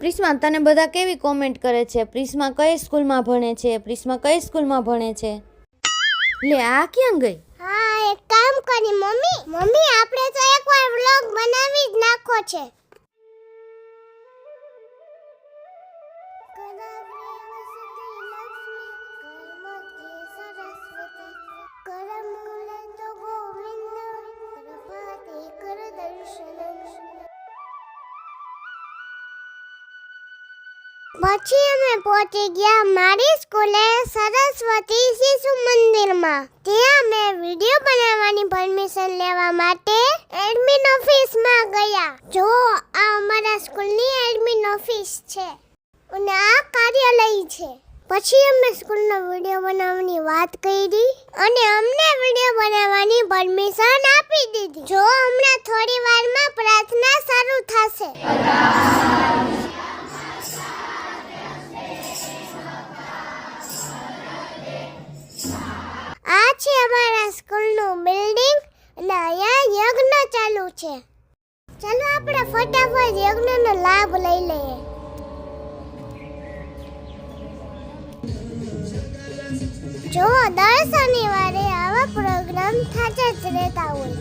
પ્રિસ્મા, તને બધા કેવી કોમેન્ટ કરે છે? પ્રિસ્મા કઈ સ્કૂલમાં ભણે છે? પ્રિસ્મા કઈ સ્કૂલમાં ભણે છે? લે, આ ક્યાં ગઈ? હા, એક કામ કરી મમ્મી. મમ્મી, આપણે તો એકવાર વ્લોગ બનાવી જ નાખો છે. પછી અમે પહોંચી ગયા મારી સ્કૂલે સરસ્વતી શિશુ મંદિરમાં. ત્યાં અમે વીડિયો બનાવવાની પરમિશન લેવા માટે એડમિન ઓફિસમાં ગયા. જો, આ અમારા સ્કૂલની એડમિન ઓફિસ છે. અને આ કાર્યાલય છે. પછી અમે સ્કૂલનો વીડિયો બનાવવાની વાત કરી અને અમને વીડિયો બનાવવાની પરમિશન આપી દીધી. જો, હમણાં થોડી વારમાં પ્રાર્થના શરૂ થશે. ચાલો આપણે ફટાફટ યજ્ઞનો લાભ લઈ લઈએ. જો, દર શનિવારે આવા પ્રોગ્રામ થતા જ રહેતા હોય.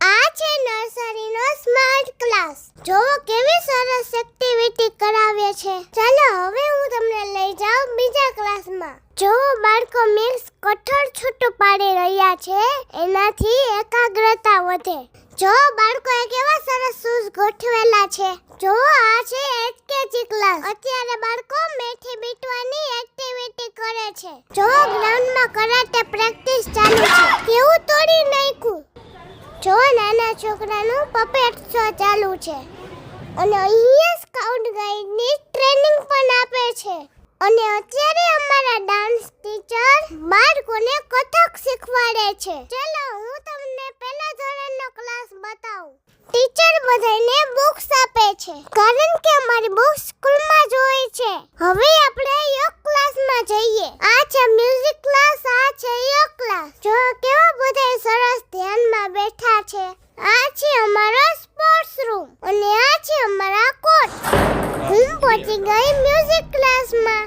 આ છે નર્સરીનો સ્માર્ટ ક્લાસ. જો, કેવી સરસ એક્ટિવિટી કરાવે છે. ચાલો, હવે હું તમને લઈ જાઉં બીજા ક્લાસમાં. જો, બાળકો મિક્સ કઠોળ છૂટું પાડી રહ્યા છે, એનાથી એકાગ્રતા વધે. જો, બાળકો કેવા સરસ શૂઝ ગોઠવેલા છે. જો આ છે એચકેજી ક્લાસ અત્યારે બાળકો મેથી બીટવાની એક્ટિવિટી કરે છે. જો ગ્રાઉન્ડમાં કરાટે પ્રેક્ટિસ ચાલુ છે. કેવું તોડી નાખ્યું. જો નાના છોકરાનું પપેટ શો ચાલુ છે. અને અહીંયા સ્કાઉટ ગાઈડની ટ્રેનિંગ પણ આપે છે. અને અત્યારે અમારા ડાન્સ ટીચર બાળકોને કથક શીખવાડે છે. ચલો, હું તમને પહેલા ધોરણનો ક્લાસ બતાવું. ટીચર બધાને બુક્સ આપે છે. કારણ કે અમારી બુક્સ સ્કૂલમાં જ હોય છે. હવે આપણે યોગ ક્લાસમાં જઈએ. આ છે મ્યુઝિક ક્લાસ આ છે યોગ ક્લાસ જો કેવા બધા સરસ ધ્યાનમાં બેઠા છે. આ છે અમારો સ્પોર્ટ્સ રૂમ અને આ છે અમારા કોચ હું પહોંચી ગઈ મ્યુઝિક ક્લાસમાં